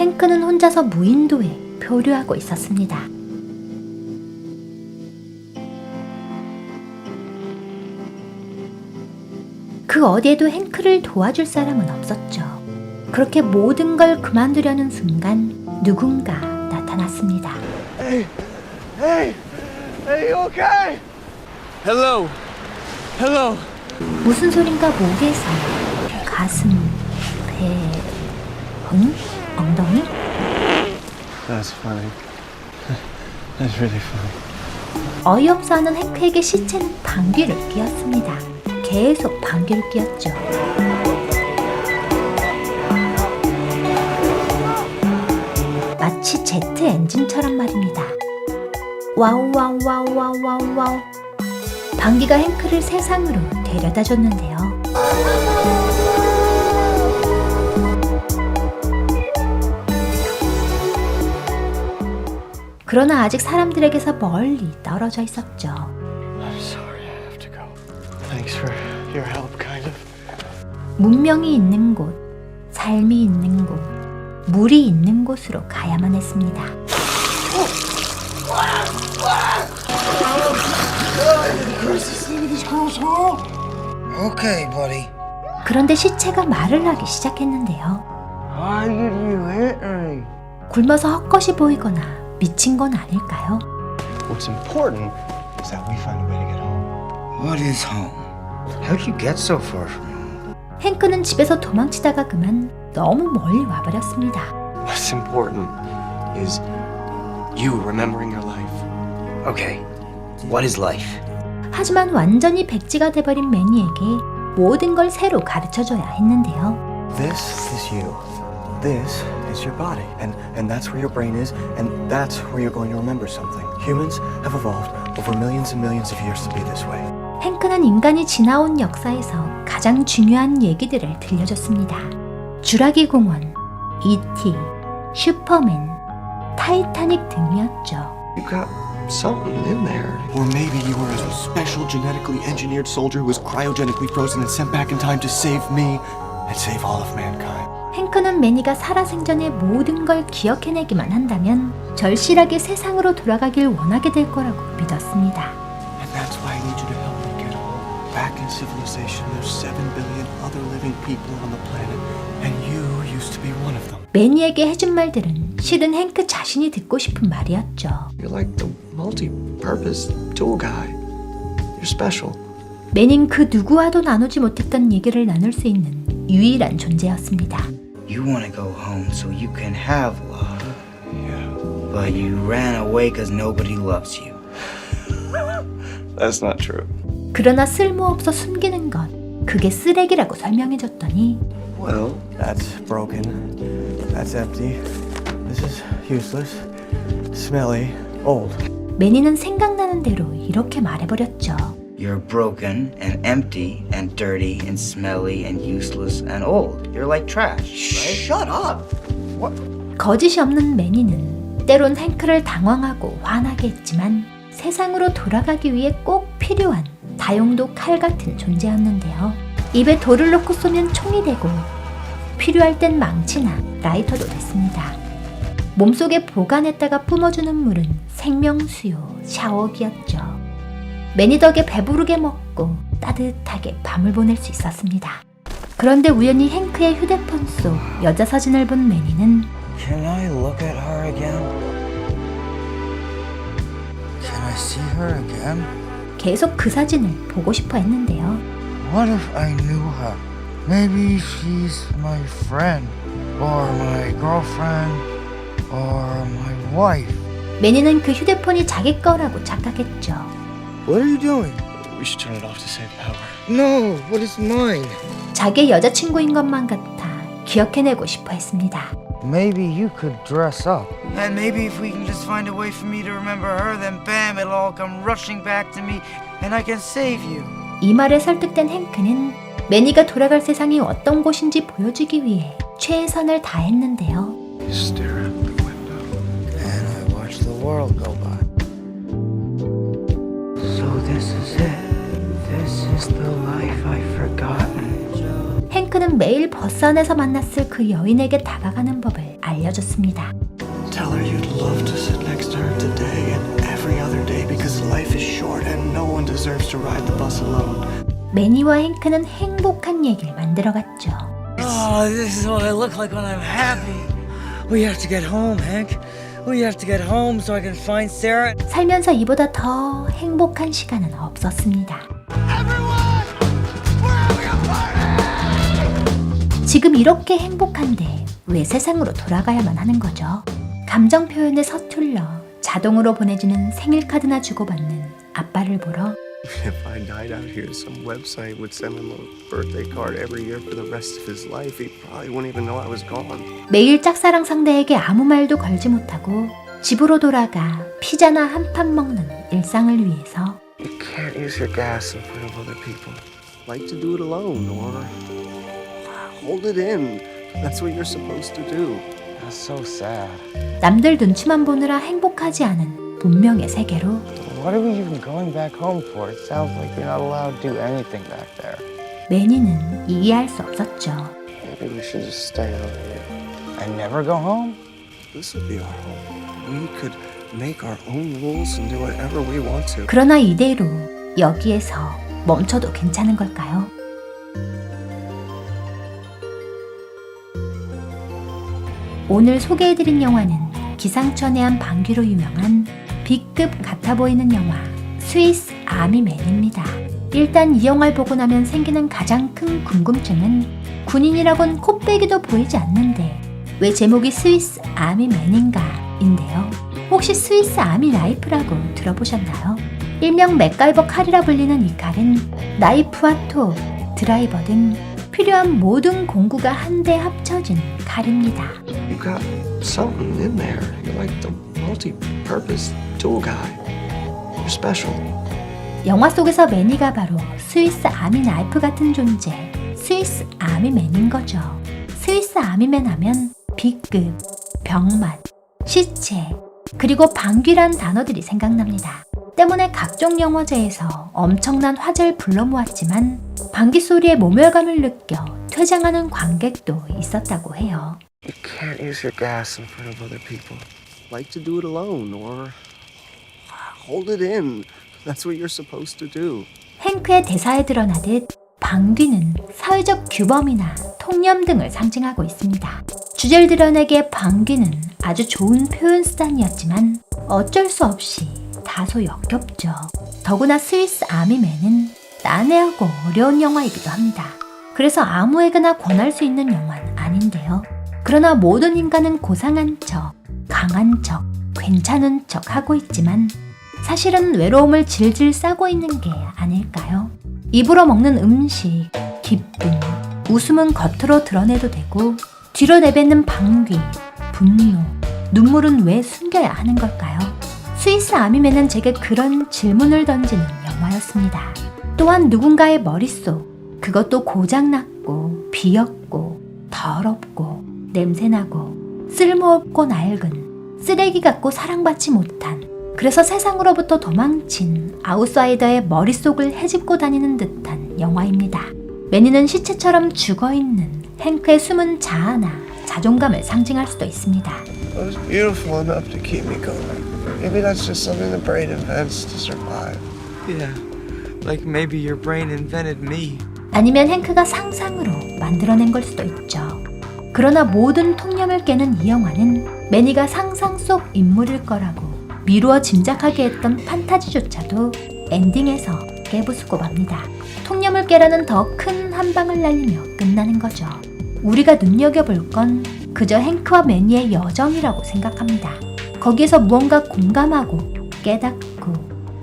행크는 혼자서 무인도에 표류하고 있었습니다. 그 어디에도 행크를 도와줄 사람은 없었죠. 그렇게 모든 걸 그만두려는 순간 누군가 나타났습니다. Hey, hey, hey, you okay? Hello, hello. 무슨 소린가 목에서 가슴, 배, 응? 엉덩이? That's funny. That's really funny. 어이없어 하는 행크에게 시체는 방귀를 뀌었습니다. 계속 방귀를 뀌었죠. 마치 제트 엔진처럼 말입니다. 와우 와우 와우 와우 와우 와우 방귀가 행크를 세상으로 데려다 줬는데요. 그러나 아직 사람들에게서 멀리 떨어져 있었죠. I'm sorry I have to go. Thanks for your help, kind of. 문명이 있는 곳, 삶이 있는 곳, 물이 있는 곳으로 가야만 했습니다. 그런데 시체가 말을 하기 시작했는데요. 굶어서 헛것이 보이거나 미친 건 아닐까요? What's important is that we find a way to get home. What is home? How'd you get so far from home? 행크는 집에서 도망치다가 그만 너무 멀리 와버렸습니다. What's important is you remembering your life. Okay, what is life? 하지만 완전히 백지가 돼버린 매니에게 모든 걸 새로 가르쳐줘야 했는데요. This is you. This is your body. And and that's where your brain is, and that's where you're going to remember something. Humans have evolved over millions and millions of years to be this way. 행크는 인간이 지나온 역사에서 가장 중요한 얘기들을 들려줬습니다. 주라기 공원, E.T., 슈퍼맨, 타이타닉 등이었죠. You got something in there. Or maybe you were a special genetically engineered soldier who was cryogenically frozen and sent back in time to save me and save all of mankind. 행크는 매니가 살아생전의 모든 걸 기억해내기만 한다면 절실하게 세상으로 돌아가길 원하게 될 거라고 믿었습니다. And that's why I need you to help me get home. Back in civilization, there's 7 billion other living people on the planet, and you used to be one of them. 매니에게 해준 말들은 실은 행크 자신이 듣고 싶은 말이었죠. You're like the multi-purpose tool guy. You're special. 매니는 그 누구와도 나누지 못했던 얘기를 나눌 수 있는 유일한 존재였습니다. You want to go home so you can have love, Yeah. but you ran away because nobody loves you. That's not true. 그러나 쓸모없어 숨기는 것, 그게 쓰레기라고 설명해줬더니 Well, That's broken. That's empty. This is useless. Smelly. Old. 매니는 생각나는 대로 이렇게 말해버렸죠. You're broken and empty and dirty and smelly and useless and old. You're like trash, right? Shut up! 거짓이 없는 매니는 때론 행크를 당황하고 화나게 했지만 세상으로 돌아가기 위해 꼭 필요한 다용도 칼 같은 존재였는데요. 입에 돌을 넣고 쏘면 총이 되고 필요할 땐 망치나 라이터도 됐습니다. 몸속에 보관했다가 뿜어주는 물은 생명수요 샤워기였죠. 매니 덕에 배부르게 먹고 따뜻하게 밤을 보낼 수 있었습니다. 그런데 우연히 행크의 휴대폰 속 여자 사진을 본 매니는 Can I look at her again? Can I see her again? 계속 그 사진을 보고 싶어 했는데요. What if I knew her? Maybe she's my friend, or my girlfriend, or my wife. 매니는 그 휴대폰이 자기 거라고 착각했죠. What are you doing? We should turn it off to save power. No, what is mine? 자기의 여자친구인 것만 같아 기억해내고 싶어 했습니다. Maybe you could dress up. And maybe if we can just find a way for me to remember her, then bam, it'll all come rushing back to me, and I can save you. 이 말에 설득된 행크는 매니가 돌아갈 세상이 어떤 곳인지 보여주기 위해 최선을 다했는데요. Stare out the window. And I watch the world go by. 행크는 매일 버스 안에서 만났을 그 여인에게 다가가는 법을 알려 알려줬습니다. Tell her you'd love to sit next to her today and every other day because life is short and no one deserves to ride the bus alone. 매니와 행크는 행복한 얘기를 만들어갔죠. Oh, this is what I look like when I'm happy. We have to get home, Hank. We have to get home so I can find Sarah. 살면서 이보다 더 행복한 시간은 없었습니다. 지금 이렇게 행복한데 왜 세상으로 돌아가야만 하는 거죠? 감정 표현에 서툴러 자동으로 보내주는 생일 카드나 주고받는 아빠를 보러 If I died out here, some website would send him a birthday card every year for the rest of his life. He probably wouldn't even know I was gone. 매일 짝사랑 상대에게 아무 말도 걸지 못하고 집으로 돌아가 피자나 한 판 먹는 일상을 위해서 You can't use your gas in front of other people. Like to do it alone or hold it in. That's what you're supposed to do. That's so sad. 남들 눈치만 보느라 행복하지 않은 문명의 세계로 What are we even going back home for? It sounds like you're not allowed to do anything back there. 매니는 이해할 수 없었죠. Maybe we should just stay out here. And never go home? This will be our home. We could make our own rules and do whatever we want to. 그러나 이대로 여기에서 멈춰도 괜찮은 걸까요? 오늘 소개해드린 영화는 기상천외한 방귀로 유명한 B급 같아 보이는 영화 스위스 아미맨입니다. 일단 이 영화를 보고 나면 생기는 가장 큰 궁금증은 군인이라곤 코빼기도 보이지 않는데 왜 제목이 스위스 아미맨인가 인데요. 혹시 스위스 아미 라이프라고 들어보셨나요? 일명 맥가이버 칼이라 불리는 이 칼은 나이프와 톱, 드라이버 등 필요한 모든 공구가 한데 합쳐진 칼입니다. You got something in there. You're like the multi-purpose tool guy. You're special. 영화 속에서 매니가 바로 스위스 아미 나이프 같은 존재, 스위스 아미맨인 거죠. 스위스 아미맨 하면 B급, 병맛, 시체, 그리고 방귀란 단어들이 생각납니다. 때문에 각종 영화제에서 엄청난 화제를 불러 모았지만 방귀 소리에 모멸감을 느껴 퇴장하는 관객도 있었다고 해요. You can't use your gas in front of other people. Like to do it alone or hold it in. That's what you're supposed to do. 행크의 대사에 드러나듯 방귀는 사회적 규범이나 통념 등을 상징하고 있습니다. 드러내기에 방귀는 아주 좋은 표현 수단이었지만 어쩔 수 없이 다소 역겹죠. 더구나 스위스 아미맨은 난해하고 어려운 영화이기도 합니다. 그래서 아무에게나 권할 수 있는 영화는 아닌데요. 그러나 모든 인간은 고상한 척, 강한 척, 괜찮은 척 하고 있지만 사실은 외로움을 질질 싸고 있는 게 아닐까요? 입으로 먹는 음식, 기쁨, 웃음은 겉으로 드러내도 되고 뒤로 내뱉는 방귀, 분노, 눈물은 왜 숨겨야 하는 걸까요? 스위스 아미맨은 제게 그런 질문을 던지는 영화였습니다. 또한 누군가의 머릿속, 그것도 고장났고, 비었고, 더럽고, 냄새나고, 쓸모없고 낡은, 쓰레기 같고 사랑받지 못한, 그래서 세상으로부터 도망친 아웃사이더의 머릿속을 헤집고 다니는 듯한 영화입니다. 매니는 시체처럼 죽어있는 행크의 숨은 자아나 자존감을 상징할 수도 있습니다. It was beautiful enough to keep me going. Maybe that's just something the brain invents to survive. Yeah. Like maybe your brain invented me. 아니면 행크가 상상으로 만들어낸 걸 수도 있죠. 그러나 모든 통념을 깨는 이 영화는 매니가 상상 속 인물일 거라고 미루어 짐작하게 했던 판타지조차도 엔딩에서 깨부수고 맙니다. 통념을 깨라는 더 큰 한방을 날리며 끝나는 거죠. 우리가 눈여겨볼 건 그저 행크와 매니의 여정이라고 생각합니다. 거기에서 무언가 공감하고 깨닫고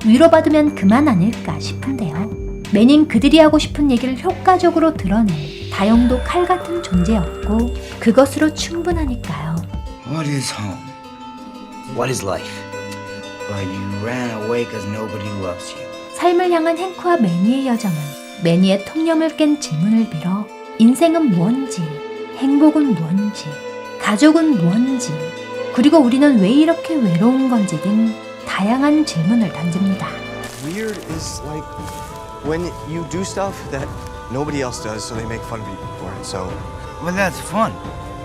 위로받으면 그만 아닐까 싶은데요. 매닌 그들이 하고 싶은 얘기를 효과적으로 드러낸 다용도 칼 같은 존재였고 그것으로 충분하니까요. What is home? What is life? Well, you ran away because nobody loves you. 삶을 향한 행크와 매니의 여정은 매니의 통념을 깬 질문을 빌어 인생은 뭔지, 행복은 뭔지, 가족은 뭔지, 그리고 우리는 왜 이렇게 외로운 건지 등 다양한 질문을 던집니다. Weird is like when you do stuff that nobody else does, so they make fun of you for it. So Well, that's fun.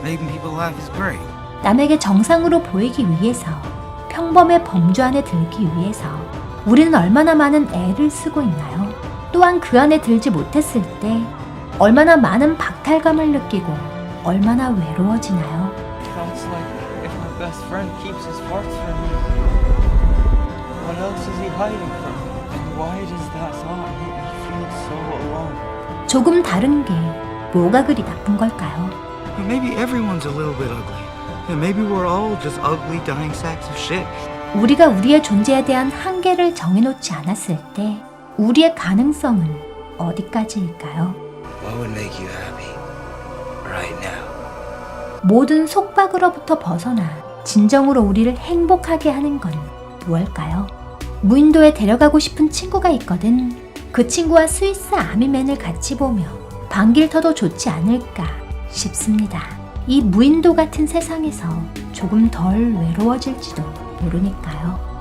Making people laugh is great. 남에게 정상으로 보이기 위해서 평범의 범주 안에 들기 위해서 우리는 얼마나 많은 애를 쓰고 있나요? 또한 그 안에 들지 못했을 때 얼마나 많은 박탈감을 느끼고 얼마나 외로워지나요? Sounds like if my best friend keeps his heart from me, what else is he hiding from me? And why does that thought 조금 다른 게 뭐가 그리 나쁜 걸까요? Maybe everyone's a little bit ugly. And maybe we're all just ugly, dying sacks of shit. 우리가 우리의 존재에 대한 한계를 정해놓지 않았을 때 우리의 가능성은 어디까지일까요? What would make you happy right now? 모든 속박으로부터 벗어나 진정으로 우리를 행복하게 하는 건 무엇일까요? 무인도에 데려가고 싶은 친구가 있거든. 그 친구와 스위스 아미맨을 같이 보며 반길 터도 좋지 않을까 싶습니다. 이 무인도 같은 세상에서 조금 덜 외로워질지도 모르니까요.